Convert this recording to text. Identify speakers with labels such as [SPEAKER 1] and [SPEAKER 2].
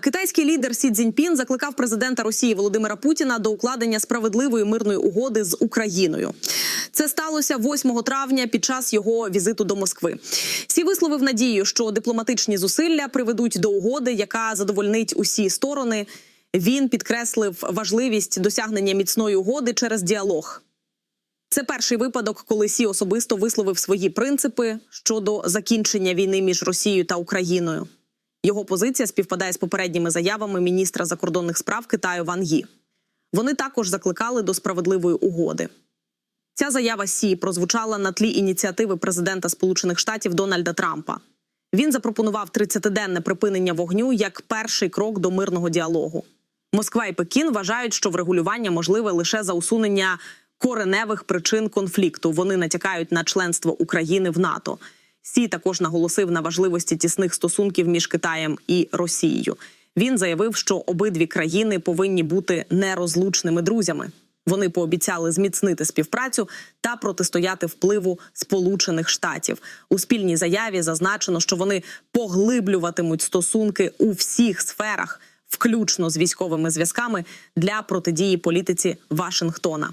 [SPEAKER 1] Китайський лідер Сі Цзіньпін закликав президента Росії Володимира Путіна до укладення справедливої мирної угоди з Україною. Це сталося 8 травня під час його візиту до Москви. Сі висловив надію, що дипломатичні зусилля приведуть до угоди, яка задовольнить усі сторони. Він підкреслив важливість досягнення міцної угоди через діалог. Це перший випадок, коли Сі особисто висловив свої принципи щодо закінчення війни між Росією та Україною. Його позиція співпадає з попередніми заявами міністра закордонних справ Китаю Ван Ї. Вони також закликали до справедливої угоди. Ця заява Сі прозвучала на тлі ініціативи президента Сполучених Штатів Дональда Трампа. Він запропонував 30-денне припинення вогню як перший крок до мирного діалогу. Москва і Пекін вважають, що врегулювання можливе лише за усунення кореневих причин конфлікту. Вони натякають на членство України в НАТО. Сі також наголосив на важливості тісних стосунків між Китаєм і Росією. Він заявив, що обидві країни повинні бути нерозлучними друзями. Вони пообіцяли зміцнити співпрацю та протистояти впливу Сполучених Штатів. У спільній заяві зазначено, що вони поглиблюватимуть стосунки у всіх сферах, включно з військовими зв'язками, для протидії політиці Вашингтона.